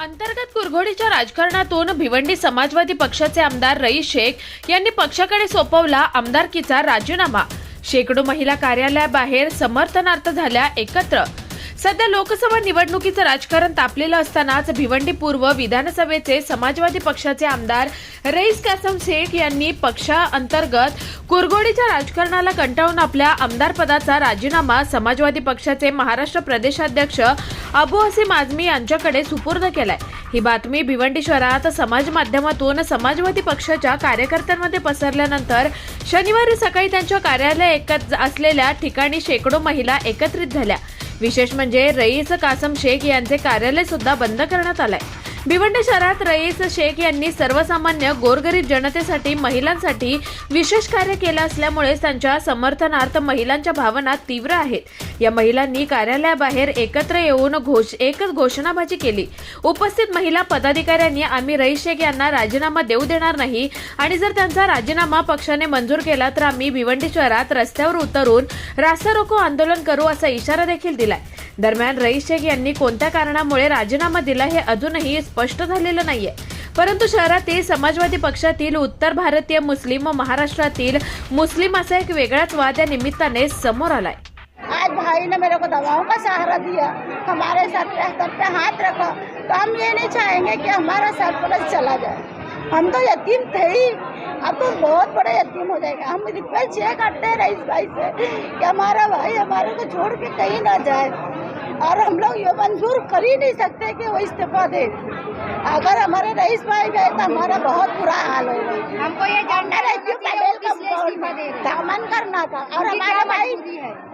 अंतर्गत कुरघोडीच्या राजकारणातून भिवंडी समाजवादी पक्षाचे आमदार रईस शेख यांनी पक्षाकडे सोपवला आमदारकीचा राजीनामा. शेकडो महिला कार्यालयाबाहेर समर्थनार्थ झाल्या एकत्र. सध्या लोकसभा निवडणुकीचं राजकारण तापलेलं असतानाच भिवंडी पूर्व विधानसभेचे समाजवादी पक्षाचे आमदार रईस कासम शेख यांनी पक्षाअंतर्गत कुरघोडीच्या राजकारणाला कंटाळून आपल्या आमदारपदाचा राजीनामा समाजवादी पक्षाचे महाराष्ट्र प्रदेशाध्यक्ष अबू हसीम आझमी यांच्याकडे सुपूर्द केलाय. ही बातमी भिवंडी शहरात समाज माध्यमातून समाजवादी पक्षाच्या कार्यकर्त्यांमध्ये पसरल्यानंतर शनिवारी सकाळी त्यांच्या कार्यालय एकत्र असलेल्या ठिकाणी शेकडो महिला एकत्रित झाल्या. विशेष म्हणजे रईस कासम शेख यांचे कार्यालय सुद्धा बंद करण्यात आलंय. भिवंडी शहरात रईस शेख यांनी सर्वसामान्य गोरगरीब जनतेसाठी महिलांसाठी विशेष कार्य केलं असल्यामुळे त्यांच्या समर्थनार्थ महिलांच्या भावना तीव्र आहेत. या महिलांनी कार्यालयाबाहेर एकत्र येऊन घोष एकच घोषणाबाजी केली. उपस्थित महिला पदाधिकाऱ्यांनी आम्ही रईस शेख यांना राजीनामा देऊ देणार नाही आणि जर त्यांचा राजीनामा पक्षाने मंजूर केला तर आम्ही भिवंडी शहरात रस्त्यावर उतरून रास्ता रोको आंदोलन करू असा इशारा देखील दिलाय. दरम्यान रईस शेख यांनी कोणत्या कारणामुळे राजीनामा दिला हे अजूनही स्पष्ट झालेलं नाहीये. परंतु शहरातील समाजवादी पक्षातील उत्तर भारतीय मुस्लिम व महाराष्ट्रातील मुस्लिम असा एक वेगळाच वाद या निमित्ताने समोर आलाय. आज भाई ने मेरे को दवाओं का सहारा दिया? हमारे सर पे सर पे हाथ रखा। तो हम ये नहीं चाहेंगे कि हमारा सरपरस चला जाए। हम तो यतीम थे ही। अब तो बहुत बड़ा यतीम हो जाएगा। हम रिक्वेस्ट ये करते हैं रईस भाई से कि हमारा भाई हमारे को छोड़ के कहीं ना जाए। और हम लोग ये मंजूर कर ही नहीं सकते कि वो इस्तीफा दे। अगर हमारे रईस भाई गए तो हमारा बहुत बुरा हाल होगा हमको ये जानना हैं। दामन करना था। और हमारे भाई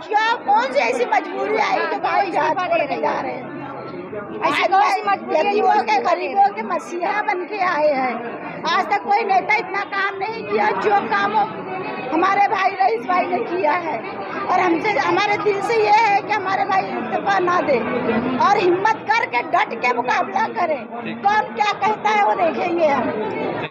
क्या कौन सी ऐसी मजबूरी आई कि भाई दे के रहे जा रहे हैं? है गरीबों के गरीबों के मसीहा बन के आए हैं। आज तक कोई नेता इतना काम नहीं किया जो काम हमारे भाई रईस भाई ने किया है। और हमसे, हमारे दिल से ये है कि हमारे भाई इस्तीफा ना दे और हिम्मत करके डट के मुकाबला करें। कौन क्या कहता है वो देखेंगे हम।